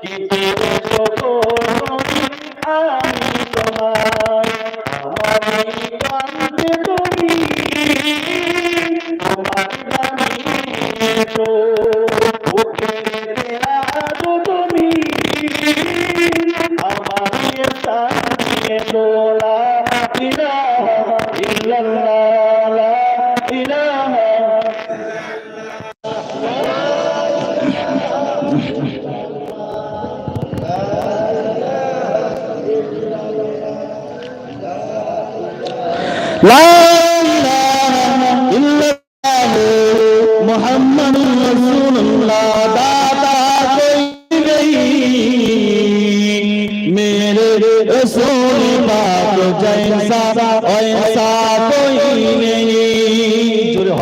কি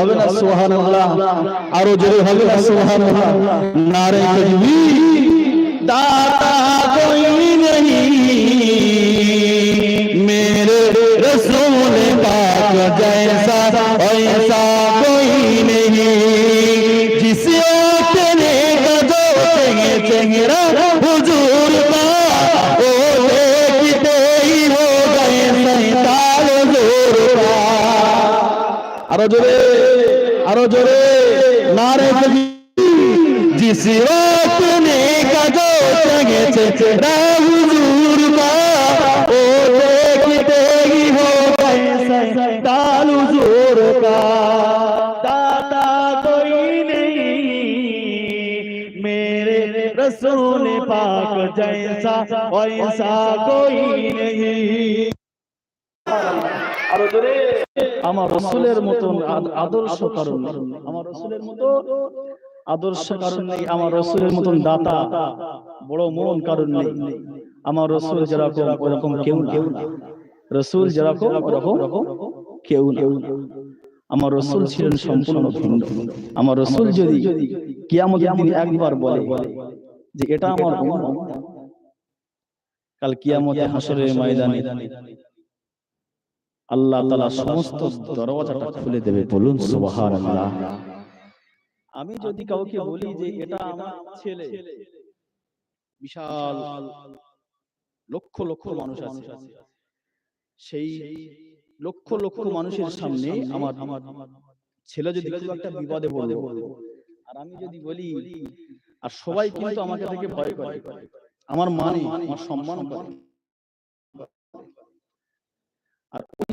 হবে না সুবহানাল্লাহ আরো জোরে হবে না সুবহানাল্লাহ নারে তাকবীর दाता कोई नहीं मेरे रसूल पाक जैसा ऐसा कोई नहीं जिसे तेरे गजो चेंगे चेंगरा हुजूर का ओ देखते ही हो गए सैताल हुजूर का আরো জোরে আরো জোরে নারে তাকবীর जिस रात ने कदो चंगे हुजूर का ओ देखते ही हो गए ताल हुजूर का दाता कोई नहीं मेरे रसूल पाक जैसा वैसा कोई नहीं আরো জোরে আমার রসুলের মতন আদর্শ কারণ আমার রসুলের মতো আদর্শ কারণ নেই। আমার রসুলের মতন দাতা বড় মন কারণ নেই। আমার রসুল যেরকম ওরকম কেউ কেউ না। রসুল যেরকম ওরকম কেউ কেউ আমার রসুল ছিলেন সম্পূর্ণ ভিন্ন। আমার রসুল যদি কিয়ামতের দিন একবার বলে যে এটা আমার কাল কিয়ামতে হাসরের ময়দানে আল্লাহ তালা সমস্ত দরওয়াজাটা খুলে দেবে বলুন সুবহানাল্লাহ। আমি যদি কাউকে বলি যে এটা আমার ছেলে বিশাল লক্ষ লক্ষ মানুষ আছে। সেই লক্ষ লক্ষ মানুষের সামনে আমার আমার ছেলে যদি খুব একটা বিপদে পড়ে। আর আমি যদি বলি আর সবাই কিন্তু আমাকে দেখে ভয় করে। আমার মানে আমার সম্মান। করে আর ওই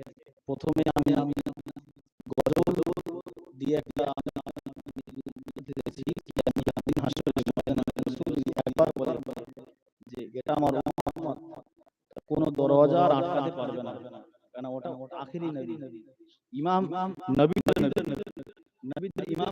প্রথমে আমি আমি গজল দিয়ে একটা আমি একবার কোনো দরজা আর আটকাতে পারবে না। কেন, ওটা আখেরি নবী। ইমাম নবী নবী ইমাম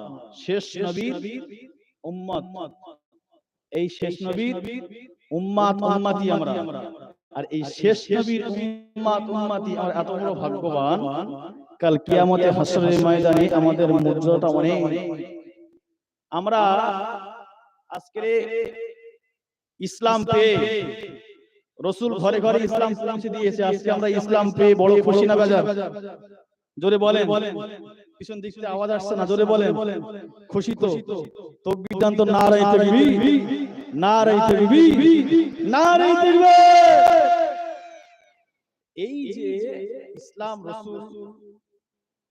শেষ নবীর উম্মত। এই শেষ নবীর উম্মাত উম্মতি আমরা। আর এই শেষ নবীর উম্মাত উম্মতি আমরা এত বড় ভাগ্যবান কাল কিয়ামতে হাসরের ময়দানে আমাদের মর্যাদা অনেক আমরা আজকে ইসলাম পেয়ে রসুল ঘরে ঘরে ইসলাম পৌঁছে দিয়েছে আজকে আমরা ইসলাম পেয়ে বড় খুশি না বাজার। জোরে বলেন। পিছন দিক থেকে আওয়াজ আসছে না জোরে বলেন। খুশি তো তকবীর। দান তো না রাইতে বিবি না রাইতে বিবি না রাইতে এই যে ইসলাম রসুল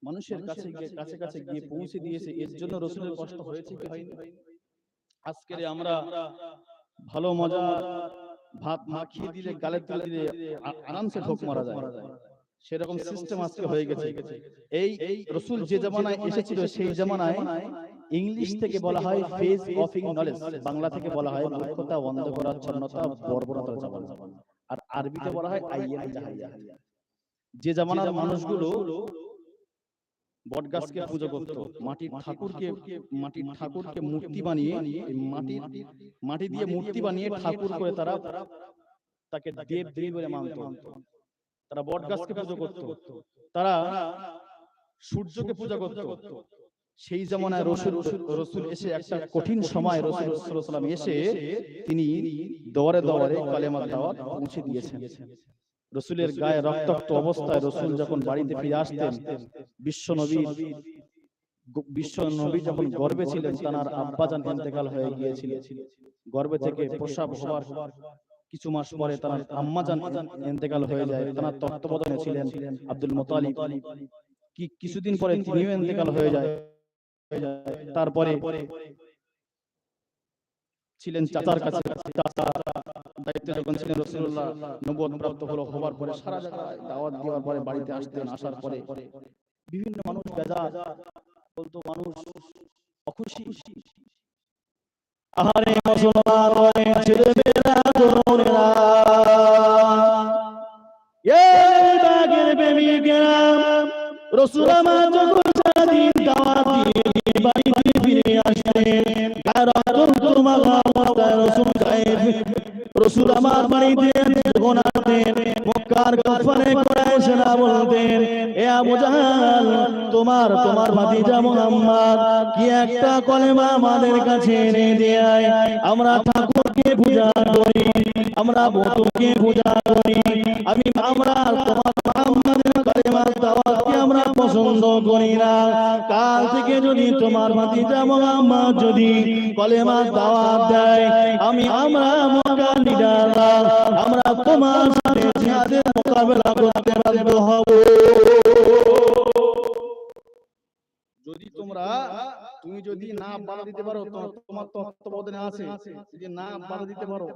মানুষের কাছে গিয়ে কাছে কাছে গিয়ে পৌঁছে দিয়েছে এর জন্য রসুলের কষ্ট হয়েছে কি হয়নি? আজকের আমরা ভালো মজা ভাত মাখিয়ে দিলে গালে তুলে দিলে আরামসে ঢোক মারা যায়। সেরকম সিস্টেম আজকে হয়ে গেছে। এই রসুল যে জামানায় এসেছিল সেই জামানায় ইংলিশ থেকে বলা হয় ফেজ অফ নলেজ বাংলা থেকে বলা হয় মূর্খতা বন্ধ করার ছন্নতা বর্বরতার জামানা আর আরবিতে বলা হয় আইয়াম জাহালিয়া যে জামানার মানুষগুলো বটগাছকে পুজো করত মাটির ঠাকুরকে মাটির ঠাকুরকে মূর্তি বানিয়ে মাটির মাটি দিয়ে মূর্তি বানিয়ে ঠাকুর করে তারা তাকে দেব দেবী বলে মানত। তারা বটগাছকে পুজো করত। তারা সূর্যকে পূজা করত। সেই জামানায় রসুল রসুল এসে একটা কঠিন সময় রসুল সাল্লাম এসে তিনি দরে দরে কালেমার দাওয়াত পৌঁছে দিয়েছেন। রসুলের গায়ে রক্তাক্ত অবস্থায় রসুল যখন বাড়িতে ফিরে আসতেন বিশ্ব নবী বিশ্ব নবী যখন গর্বে ছিলেন তার আব্বাজান ইন্তেকাল হয়ে গিয়েছিল গর্বে থেকে প্রসাব হওয়ার কিছু মাস পরে তার আম্মাজান ইন্তেকাল হয়ে যায় তার তত্ত্বাবধানে ছিলেন আব্দুল মোতালিব। কি কিছুদিন পরে তিনিও ইন্তেকাল হয়ে যায়। তারপরে ছিলেন চাচার কাছে। চাচা দায়িত্বে যখন ছিলেন রসুল্লাহ নবদ প্রাপ্ত হলো হবার পরে সারা জায়গায় দাওয়াত দেওয়ার পরে বাড়িতে আসতেন আসার পরে বিভিন্ন মানুষ বেজা বলতো মানুষ অখুশি। আহারে মুসলমান অনেক ছেলেমেয়েরা তরুণেরা এই বাগের প্রেমিকেরা রসুল আমার যখন সারাদিন দাওয়াত দিয়ে দিয়ে বাড়িতে ফিরে আসলেন মাখা অবস্থায় রসুল গায়েব। রসুল আমার বাড়িতে যখন আসতেন মক্কার কাফারে কুরাইশ না বলতেন, এ আবু জাহাল, তোমার তোমার ভাতিজা মুহাম্মদ কি একটা কলেমা আমাদের কাছে এনে দেয়? আমরা ঠাকুরকে পূজা করি, আমরা বতুকে পূজা করি, আমি, আমরা তোমার মুহাম্মদের কলেমা দাওয়াতকে আমরা পছন্দ করি। যদি তোমার ভাতিজা মুহাম্মদ যদি কলেমা দাওয়াত দেয়, আমি আমরা মক্কা লিডাররা আমরা তোমার সাথে জিহাদের মোকাবেলা করতে বাধ্য হব। যদি তোমরা, তুমি যদি না বাধা দিতে পারো তো- তোমার তত্ত্বাবধানে আছে। যদি না বাধা দিতে পারো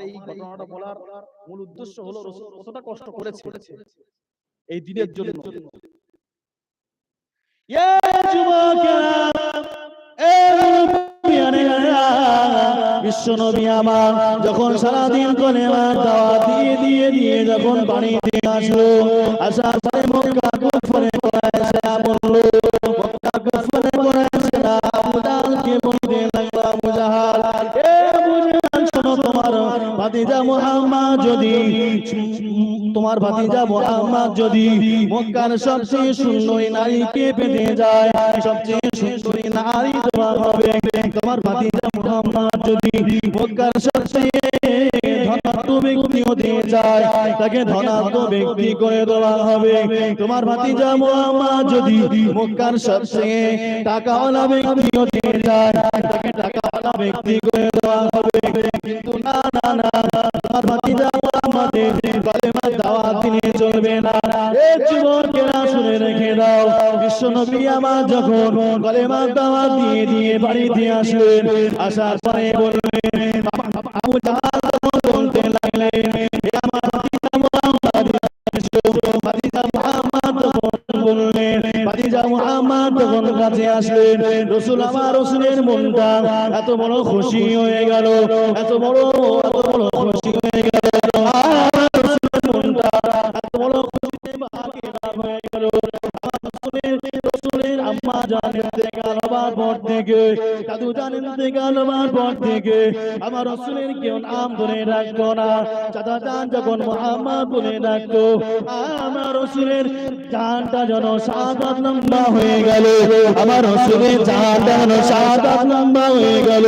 এই ঘটনাটা বলার মূল উদ্দেশ্য হলো রসুল কতটা কষ্ট করেছে। এই দিনের জন্য এ যুবকেরা, এ মুরব্বিয়ানেরা, যখন সারাদিন করে দিয়ে দিয়ে দিয়ে যখন বাড়িতে আসলো আসার পরে মক্কা কুফরে বলল তোমার ভাতিজা মুহাম্মদ যদি মক্কার সবচেয়ে সুন্দরী নারীকে পেতে যায় সবচেয়ে সুন্দরী নারী তোমার হবে তোমার ভাতিজা মুহাম্মদ যদি মক্কার সবচেয়ে ধনাত্ম ব্যক্তি হতে চায় তাকে ধনাত্ম ব্যক্তি করে দেওয়া হবে। তোমার ভাতিজা মুহাম্মদ যদি মক্কার সবচেয়ে টাকাওয়ালা ব্যক্তি হতে চায় তাকে টাকাওয়ালা ব্যক্তি করে দেওয়া হবে। কিন্তু না না না তোমার ভাতিজা আমার বাড়িতে আসলেন রসুল আমার রসুলের মনটা এত বড় খুশি হয়ে গেল। দাদু জানেন থেকে আমার রসুলের কেউ নাম ধরে রাখতো না। চাচা চান যখন মোহাম্মদ বলে ডাকতো, আমার রসুলের জানটা যেন আট লম্বা হয়ে গেল। আমার রসুলের জানটা যেন আট লম্বা হয়ে গেল।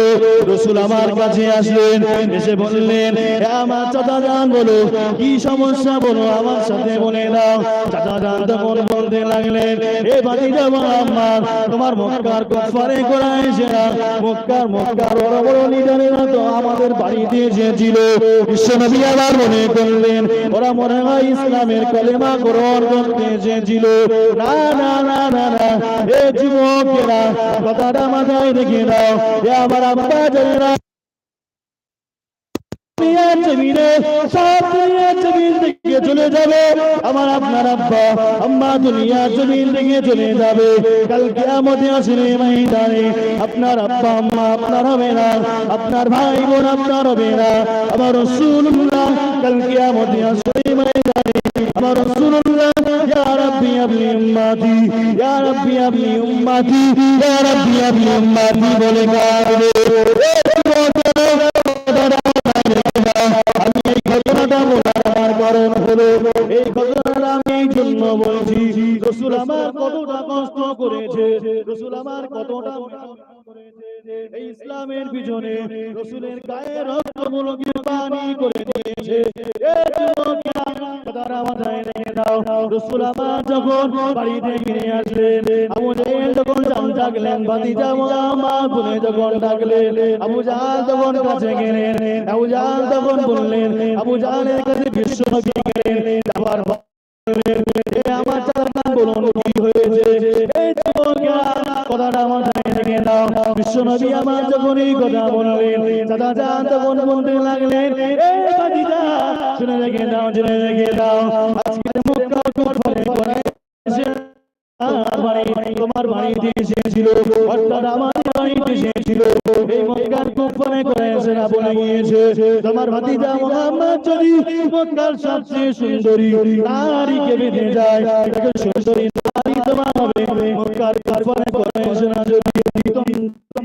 রসুল আমার কাছে আসলেন, এসে বললেন আমার চাচা জান বলো, কি সমস্যা বলো, আমার সাথে বলে দাও। চাচা জান তখন বলতে লাগলেন, এ বাড়ি যাব আমার তোমার মক্কার কুফারে করা এসে না মক্কার মক্কার বড় বড় লিডারেরা মতো আমাদের বাড়িতে এসেছিল বিশ্বনবী আবার মনে করলেন, ওরা মনে হয় ইসলামের কলেমা গ্রহণ করতে এসেছিল না না না না না, এ যুবকেরা, কথাটা মাথায় রেখে দাও। এ আমার আব্বা জানেরা দুনিয়ার জমিনে সব দুনিয়ার জমিন থেকে চলে যাবে। আমার আপনার আব্বা আম্মা দুনিয়ার জমিন থেকে চলে যাবে। কাল কিয়ামতে আসলে ময়দানে আপনার আব্বা আম্মা আপনার হবে না আপনার ভাই বোন আপনার হবে না। আমার রাসূলুল্লাহ কাল কিয়ামতে আসলে ময়দানে আমার রাসূলুল্লাহ ইয়া রাব্বি আবলি উম্মতি ইয়া রাব্বি আবলি উম্মতি ইয়া রাব্বি আবলি উম্মতি বলে কাঁদবে এ যুবকেরা, ঘটনাটা বলার আমার কারণ হলো এই ঘটনাটা আমি এই জন্য বলছি, রসুল আমার কতটা কষ্ট করেছে, রসুল আমার কতটা এই ইসলামের পিছনে রসুলের গায়ে রক্তগুলোকে পানি করে দিয়েছে। রসুল আমার যখন বাড়িতে ফিরে আসলেন আবু জেহেল যখন ডাকলেন ভাতিজা মোহাম্মা বলে যখন ডাকলেন আবু জাহাল তখন কাছে গেলেন আবু জাহাল তখন বললেন আবু জাহালের কাছে বিশ্ব গেলেন আবার বললেন, "এ আমার বলুন কি হয়েছে? কথাটা মাথায় রেখে দাও বিশ্ব আমার যখন এই কথা বললেন চাচা যান, তখন বলতে লাগলেন শুনে রেখে দাও, শুনে রেখে দাও। আজকের মক্কা কুফরে করে তোমার বাড়িতে এসেছিল, অর্থাৎ আমার বাড়িতে এসেছিল। এই মক্কার কুফরে করে সেরা বলে গিয়েছে। তোমার ভাতিজা মোহাম্মদ যদি মক্কার সবচেয়ে সুন্দরী নারীকে বেঁধে যায় সুন্দরী নারী তোমার হবে। মক্কার কুফরে করে সেরা যদি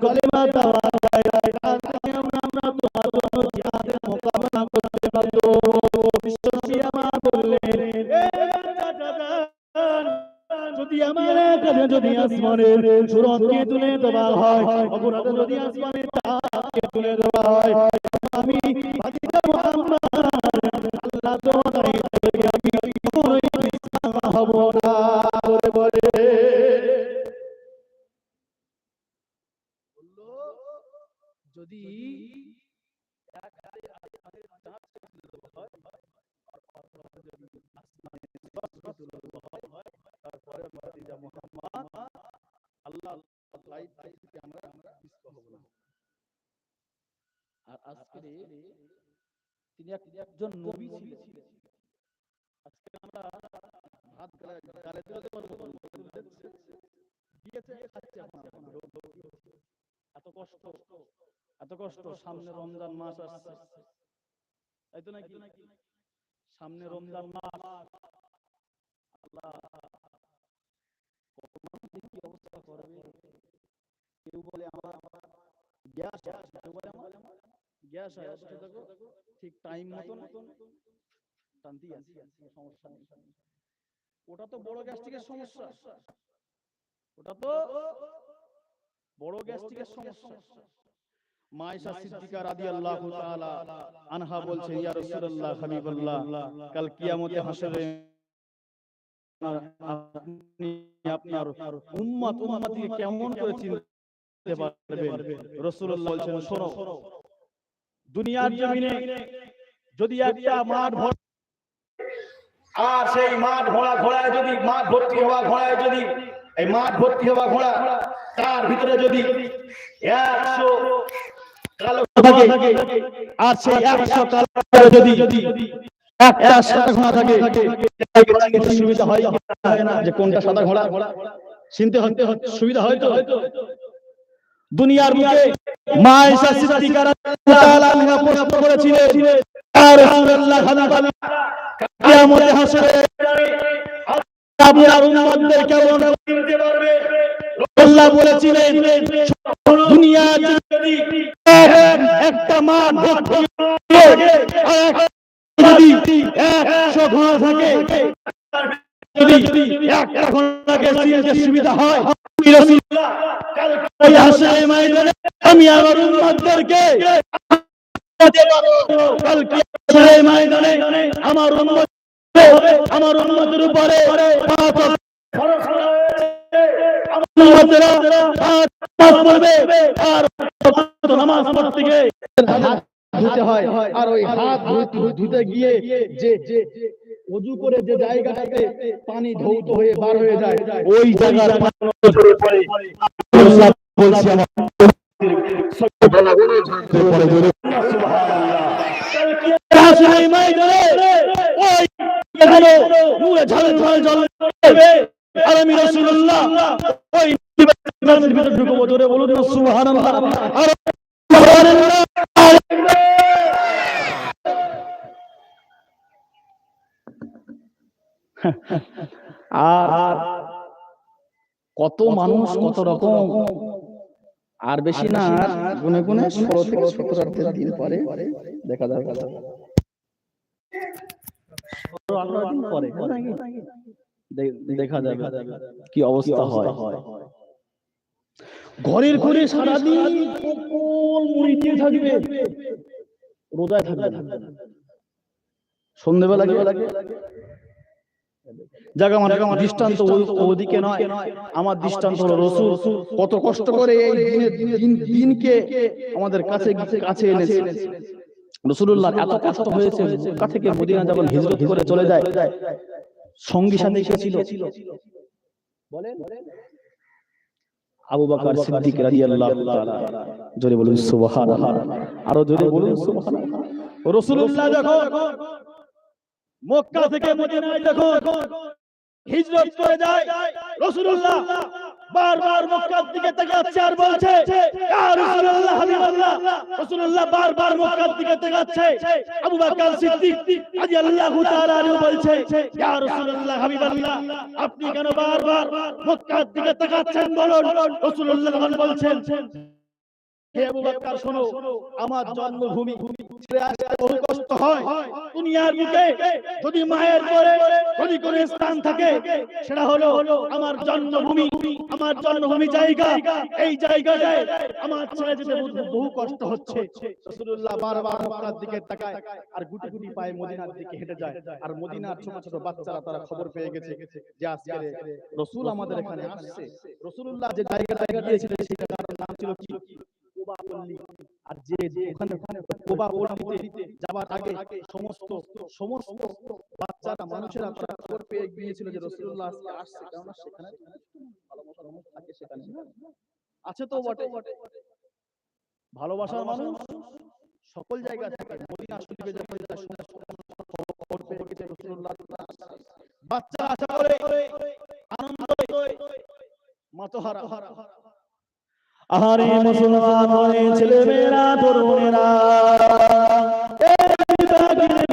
কলেমা দেওয়া আমরা তোমার জন্য জিহাদের মোকাবেলা করতে পারব বিশ্বনবী আমার বললেন যদি আমার কাছে যদি আসমানের সুরতকে তুলে দেওয়া হয় অপরাধে যদি আসমানের চাঁদকে তুলে দেওয়া হয় আমি ভাতিজা মুহাম্মদ আল্লাহ তোমাদের আমি কখনোই বিশ্রাম হব না বলে বলে যদি এক হাতে আসমানের চাঁদকে তুলে দেওয়া হয়, আর অপরাধে যদি আসমানের চাঁদকে তুলে দেওয়া হয়, তারপরে ভাতিজা মুহাম্মদ, আল্লাহ লাইট থেকে আমরা বিস্ত হব না। আর আজকে তিনি এক- একজন নবী ছিলেন আজকে আমরা ভাত গালে গালে তুলতে পারব না, তুলতে দিয়েছে খাচ্ছে এখন আমরা। এত কষ্ট এত কষ্ট সামনে রমজান মাস আসছে। তাই তো নাকি? সামনে রমজান মাস। আল্লাহ কি অবস্থা করবে? কেউ বলে আমার গ্যাস কেউ বলে আমার গ্যাস দেখো ঠিক টাইম মতন আছে সমস্যা নেই। ওটা তো বড় গ্যাস্ট্রিকের সমস্যা। ওটা তো বড় গ্যাস্ট্রিকের সমস্যা। মায়েশা সিদ্দিকা রাদিয়াল্লাহু তাআলা আনহা বলছেন ইয়া রাসূলুল্লাহ হাবিবাল্লাহ কাল কিয়ামতে হাসরে আপনি আপনার উম্মত উম্মতিকে কেমন করে চিনবেন দিতে পারবেন? রাসূলুল্লাহ বলছেন শোনো দুনিয়ার জমিনে যদি একটা মাঠ ভর আর সেই মাঠ ঘোড়া ঘোড়ায় যদি মাঠ ভর্তি হওয়া ঘোড়ায় যদি এই মাঠ ভর্তি হওয়া ঘোড়া তার ভিতরে যদি একশো আর কোনটা সাদা ঘোড়া? চিনতে হতে সুবিধা হয় তো? দুনিয়ার বুকে মা ঈসা সিদ্দিকা রাদিয়াল্লাহু প্রশ্ন করেছিলেন ইয়া রাসূলুল্লাহ হাবিবাল্লাহ কিয়ামতে হাসরে আপনার উম্মতদের কেমন চিনতে পারবে? আল্লাহ বলেছিলেন দুনিয়া যদি একটা আর একটা যদি একশো ঘোড়া থাকে যদি একটা ঘোড়াকে চিনতে সুবিধা হয় আমি আমার উম্মতদেরকে কালকে ময়দানে আমার উম্মত আমার উম্মতের উপরে। নামাজ আর পড়তে গিয়ে ধুতে হয় আর ওই হাত ধুতে- গিয়ে যে অজু করে যে জায়গাটাতে পানি ধৌত হয়ে বার হয়ে যায়। ওই জায়গার বলছে আমার জ্বলবে আর আমি রাসূলুল্লাহ ওই ঢুকবো জোরে বলুন না, সুবহানাল্লাহ, আর কত মানুষ, কত রকম, আর বেশি না গুনে গুনে ষোলো থেকে সতেরো দিন পরে দেখা যাবে। আঠারো দিন পরে দেখা যাবে। কি অবস্থা হয়? ঘরের ঘরে সারাদিন সকল মুড়িতে থাকবে। রোজায় থাকবে সন্ধ্যেবেলা কি লাগে জায়গা মানে দৃষ্টান্ত ওদিকে নয়। আমার দৃষ্টান্ত হলো রসুল। কত কষ্ট করে এই দিনকে আমাদের কাছে কাছে এনেছে। রসুল্লাহ এত কষ্ট হয়েছে মক্কা থেকে মদিনা যখন হিজরত করে চলে যায় সঙ্গী সাথে কে ছিল আবু বকর সিদ্দিক রাদিয়াল্লাহু তাআলা জোরে বলুন সুবহানাল্লাহ। আরও জোরে বলুন সুবহানাল্লাহ। রাসূলুল্লাহ যখন মক্কা থেকে মদিনায় যখন হিজরত করে যায় রাসূলুল্লাহ বারবার মক্কার দিকে তাকাচ্ছে আর বলছে, ইয়া রাসূলুল্লাহ, হাবিবাল্লাহ। রাসূলুল্লাহ বারবার মক্কার দিকে তাকাচ্ছে। আবু বকর সিদ্দিক রাদিয়াল্লাহু তাআলা বলছে, ইয়া রাসূলুল্লাহ, হাবিবাল্লাহ, আপনি কেন বারবার মক্কার দিকে তাকাচ্ছেন বলুন? রাসূলুল্লাহ বলছেন, হে আবু বকর, শোনো, আমার জন্মভূমি ছেড়ে আসতে বহু কষ্ট হয়। দুনিয়ার বুকে যদি মায়ের পরে যদি কোন স্থান থাকে, সেটা হলো আমার জন্মভূমি আমার জন্মভূমি জায়গা। এই জায়গাটায় আমার ছেড়ে যেতে বহু- কষ্ট হচ্ছে। রাসূলুল্লাহ বারবার মক্কার দিকে তাকায় আর গুটি গুটি পায়ে মদিনার দিকে হেঁটে যায়। আর মদিনার ছোট ছোট বাচ্চারা তারা খবর পেয়ে গেছে যে আজকে রসুল আমাদের এখানে আসছে। রসুলুল্লাহ যে জায়গাটা গিয়েছিলেন সেই জায়গাটার নাম ছিল কি? আর যে ওখানে কোবা পল্লীতে যাবার আগে সমস্ত সমস্ত বাচ্চারা, মানুষেরা খবর পেয়ে গিয়েছিল যে রসুল্লাহ আজকে আসছে। কেননা সেখানে ভালোবাসার মানুষ থাকে সেখানে আছে তো বটে। ভালোবাসার মানুষ সকল জায়গায় থাকে। মদিনা শরীফে যখন যায় খবর পেয়ে গেছে রসুল্লাহ আসছে। বাচ্চা আশা করে আনন্দ মাতোহারা। আহারে মুসলমান হয়ে ছেলে মেয়েরা তরুণেরা এই বাগিনে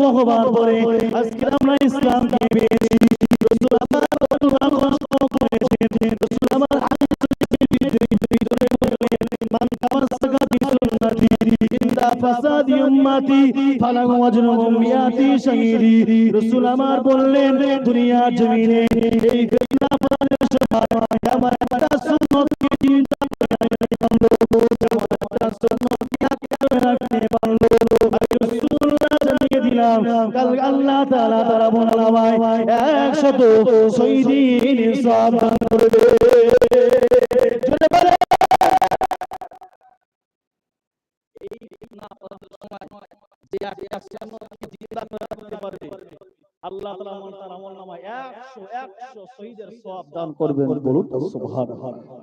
জন্ম হবার পরে আজকে আমরা ইসলামকে পেয়েছি। আমার বললেন দুনিয়ার জমিনে এই আমার দিলাম। কাল আল্লাহ তাআলা তারা বললামায় একশত শহীদিন সওয়াব দান করবে জোরে বলে। এই ফিতনা ফাসাদের সময় যে একটা সুন্নতকে জিন্দা করে রাখতে পারবে আল্লাহ তাআলা আমল নামায় 100 100 শহীদের সওয়াব দান করবেন। বলুন সুবহানাল্লাহ।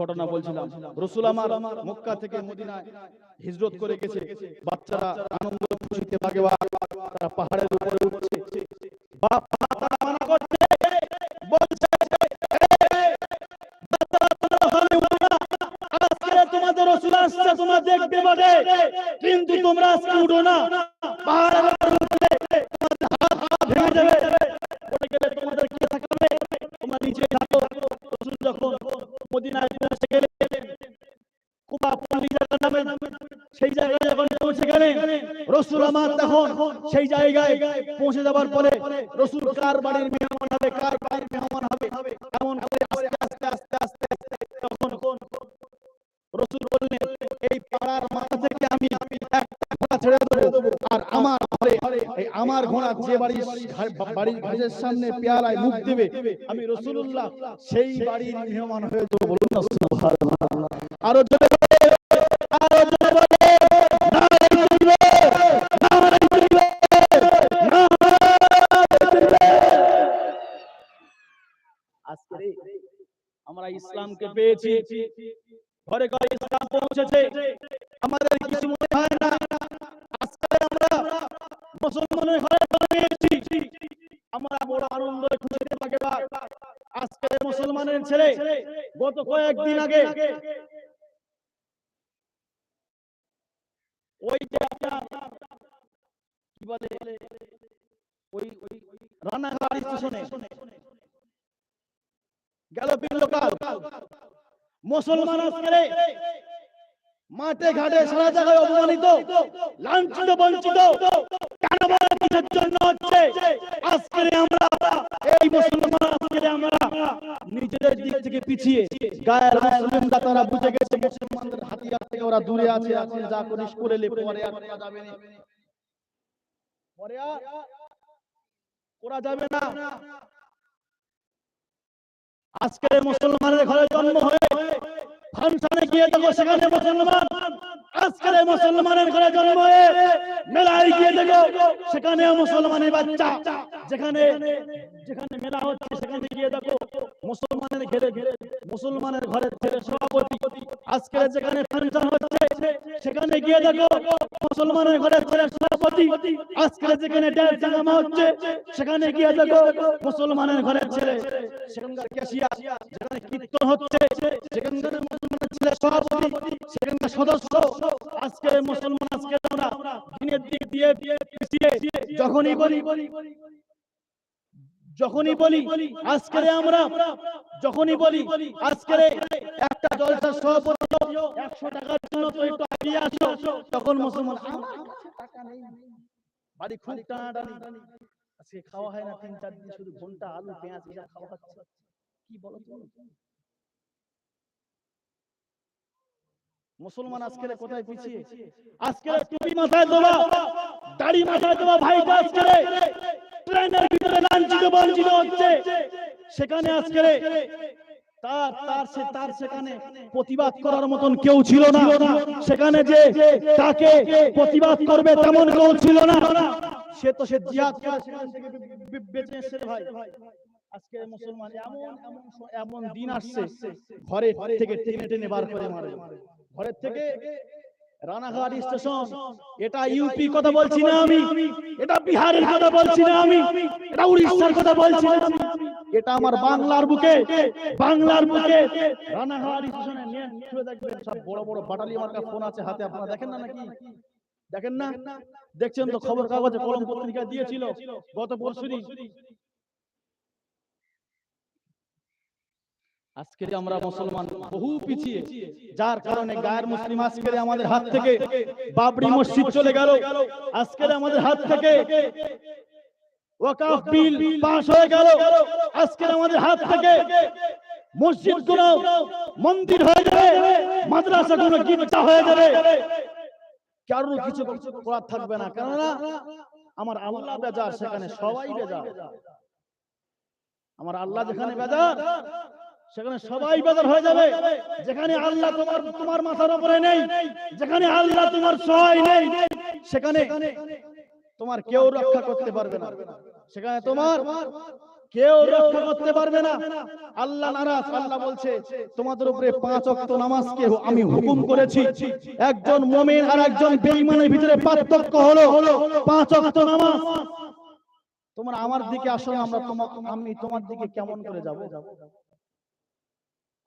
ঘটনা বলছিলাম। রসুল আমার মক্কা থেকে মদিনায় হিজরত করে গেছে। বাচ্চারা আনন্দ খুশিতে বাগ তারা পাহাড়ের উপরে উঠছে। বাপ মা তারা মানা করছে। বলছে তোমরা ওখানে উঠো না। আজকে তোমাদের রসুল আসছে তোমরা দেখবে বটে। কিন্তু তোমরা আজকে উঠো না। পাহাড়ের উপরে তোমাদের হাত ভেঙে যাবে। পড়ে গেলে তোমাদের কে থাকবে? তোমরা নিচে সেই জায়গায় যখন পৌঁছে গেলেন, রসুল আমার তখন সেই জায়গায় পৌঁছে যাবার পরে রসুল কার বাড়ির বাড়ির ঘাসের সামনে পেয়ালায় মুখ দেবে। আমি রসুল্লাহ সেই বাড়ির মেহমান হয়ে যাব বলুন আরও। আজকে আমরা ইসলামকে পেয়েছি। ঘরে ঘরে ইসলাম পৌঁছেছে। আমাদের কিছু মনে হয় না। আজকে আমরা মুসলমানের ঘরে চলে গিয়েছি আমরা বড় আনন্দ খুশিতে থাকে আজকে মুসলমানের ছেলে গত কয়েকদিন আগে। ওই যে মাঠে ঘাটে সারা জায়গায় অপমানিত লাঞ্ছিত বঞ্চিত। বলে জন্য হচ্ছে আজকে আমরা, এই মুসলমান আজকে আমরা নিজেদের দিক থেকে পিছিয়ে, গায়ের বুঝে গেছে, মুসলমানদের হাতিয়ার থেকে ওরা দূরে আছে যা করিস করে লে পরে আর যাবে পরে আর যাবে না। মুসলমানের ঘরে জন্ম হয়ে, ফাংশনে গিয়ে দেখো সেখানে মুসলমান আজকের মুসলমানের ঘরে জন্ম মেলায় গিয়ে দেখো সেখানে মুসলমানের বাচ্চা। যেখানে যেখানে মেলা হচ্ছে, সেখানে গিয়ে দেখো, মুসলমানের ঘেরে ঘেরে মুসলমানের ঘরের ছেলে সভাপতি, আজকে যেখানে ফাংশন হচ্ছে, সেখানে গিয়ে দেখো, মুসলমানের ঘরের ছেলে সভাপতি, আজকে যেখানে ড্যান্স জানামা হচ্ছে, সেখানে গিয়ে দেখো, মুসলমানের ঘরের ছেলে, সেখানকার ক্যাশিয়ার যেখানে কীর্তন হচ্ছে, সেখানকার মুসলমানের ছেলে সভাপতি, সেখানকার সদস্য, আজকে মুসলমান, আজকে আমরা দিনের দিক দিয়ে যখনই বলি যখনই বলি আজকে আমরা, যখনই বলি আজকে একটা জলসার সভাপতি একশো টাকার জন্য তো একটু এগিয়ে আসো তখন মুসলমান টাকা নেই। বাড়ি খুব টানাটানি। আজকে খাওয়া হয় না, তিন চার দিন শুধু ঘণ্টা আলু, পেঁয়াজ এটা খাওয়া হচ্ছে। কি বলো মুসলমান আজকে কোথায় পিছিয়ে? আজকে টুপি মাথায় দেওয়া দাড়ি মাথায় দেওয়া ভাইটা আজকে ট্রেনের ভিতরে লাঞ্ছিত বঞ্চিত হচ্ছে। সেখানে আজকে তার তার সে, তার সেখানে প্রতিবাদ করার মতন কেউ ছিল না। সেখানে যে তাকে প্রতিবাদ করবে তেমন কেউ ছিল না। সে তো সে বেঁচে ভাই। আজকে মুসলমান এমন এমন এমন দিন আসছে, ঘরে থেকে টেনে টেনে বার করে মারে। ঘরের থেকে রানাঘাট স্টেশন। এটা ইউপি কথা বলছি না আমি। এটা বিহারের কথা বলছি না আমি। এটা উড়িষ্যার কথা বলছি না এটা আমার বাংলার বুকে। বাংলার বুকে। রানাঘাট স্টেশনে খুলে দেখবেন সব বড় বড় বাটালি মার্কা ফোন আছে হাতে। আপনারা দেখেন না নাকি? দেখেন না? দেখছেন তো খবর কাগজে কলম পত্রিকা দিয়েছিল গত পরশুদিন। আজকে আমরা মুসলমান বহু পিছিয়ে যার কারণে গায়ের মুসলিম আজকে আমাদের হাত থেকে বাবরি মসজিদ চলে গেল। আজকে আমাদের হাত থেকে ওয়াকাফ বিল পাস হয়ে গেল। আজকে আমাদের হাত থেকে মসজিদগুলো মন্দির হয়ে যাবে মাদ্রাসা গুলো গির্জা হয়ে যাবে। কারোর কিছু করার থাকবে না। কেননা আমার আল্লাহ বেজার সেখানে সবাই বেজার। আমার আল্লাহ যেখানে বেজার সেখানে সবাই বেজার হয়ে যাবে। যেখানে আল্লাহ তোমার তোমার মাথার উপরে নেই, যেখানে আল্লাহ তোমার সহায় নেই, সেখানে তোমার কেউ রক্ষা করতে পারবে না। সেখানে তোমার কেউ রক্ষা করতে পারবে না। আল্লাহ নারাজ, আল্লাহ বলছে, তোমাদের উপরে পাঁচ অক্ত নামাজকে আমি হুকুম করেছি। একজন মুমিন আর একজন বেঈমানের ভিতরে পার্থক্য হলো পাঁচ অক্ত নামাজ। তোমরা আমার দিকে আসো আমরা আমি তোমার দিকে কেমন করে যাব?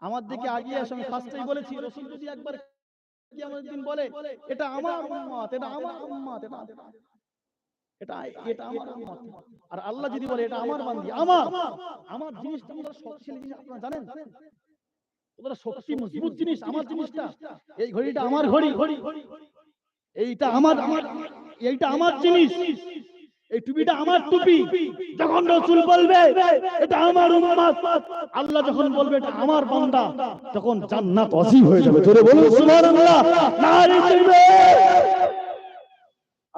আমার দিকে আগিয়ে আসো আমি ফার্স্টেই বলেছি রসুল যদি একবার কিয়ামতের দিন বলে এটা আমার উম্মত এটা আমার উম্মত এটা এটা এটা আমার উম্মত। আর আল্লাহ যদি বলে এটা আমার বান্দি আমার আমার জিনিসটা ওরা শক্তিশালী জিনিস আপনারা জানেন? ওরা শক্তি মজবুত জিনিস আমার জিনিসটা এই ঘড়িটা আমার ঘড়ি এইটা আমার আমার এইটা আমার জিনিস। এই টুপিটা আমার টুপি। যখন রসুল বলবে এটা আমার উম্মত। আল্লাহ যখন বলবে এটা আমার বান্দা তখন জান্নাত অসীম হয়ে যাবে। জোরে বলুন সুবহানাল্লাহ। নারী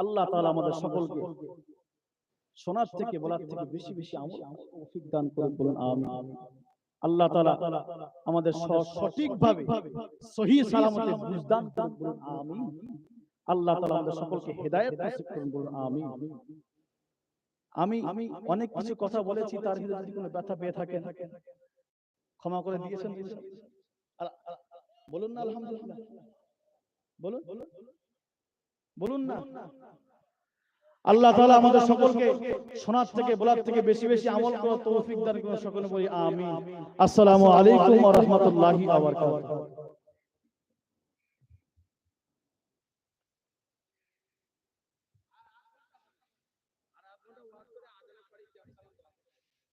আল্লাহ তাআলা আমাদের সকলকে শোনার থেকে বলার থেকে বেশি বেশি আমল তৌফিক দান করুন বলুন আমিন। আল্লাহ তাআলা আমাদের সঠিকভাবে সহি সালামতে বুঝদান করুন বলুন আমিন। আল্লাহ তাআলা আমাদের সকলকে হেদায়েত নসিব করুন বলুন আমিন। আমি আমি অনেক কিছু কথা বলেছি তার ভিতরে যদি কোনো ব্যথা পেয়ে থাকেন ক্ষমা করে দিয়েছেন বলুন না আলহামদুলিল্লাহ। বলুন। বলুন না। আল্লাহ তাআলা আমাদের সকলকে শোনার থেকে বলার থেকে বেশি বেশি আমল করার তৌফিক দান করুন সকলে বলি আমিন। আসসালামু আলাইকুম ওয়া রাহমাতুল্লাহি ওয়া বারাকাতুহু।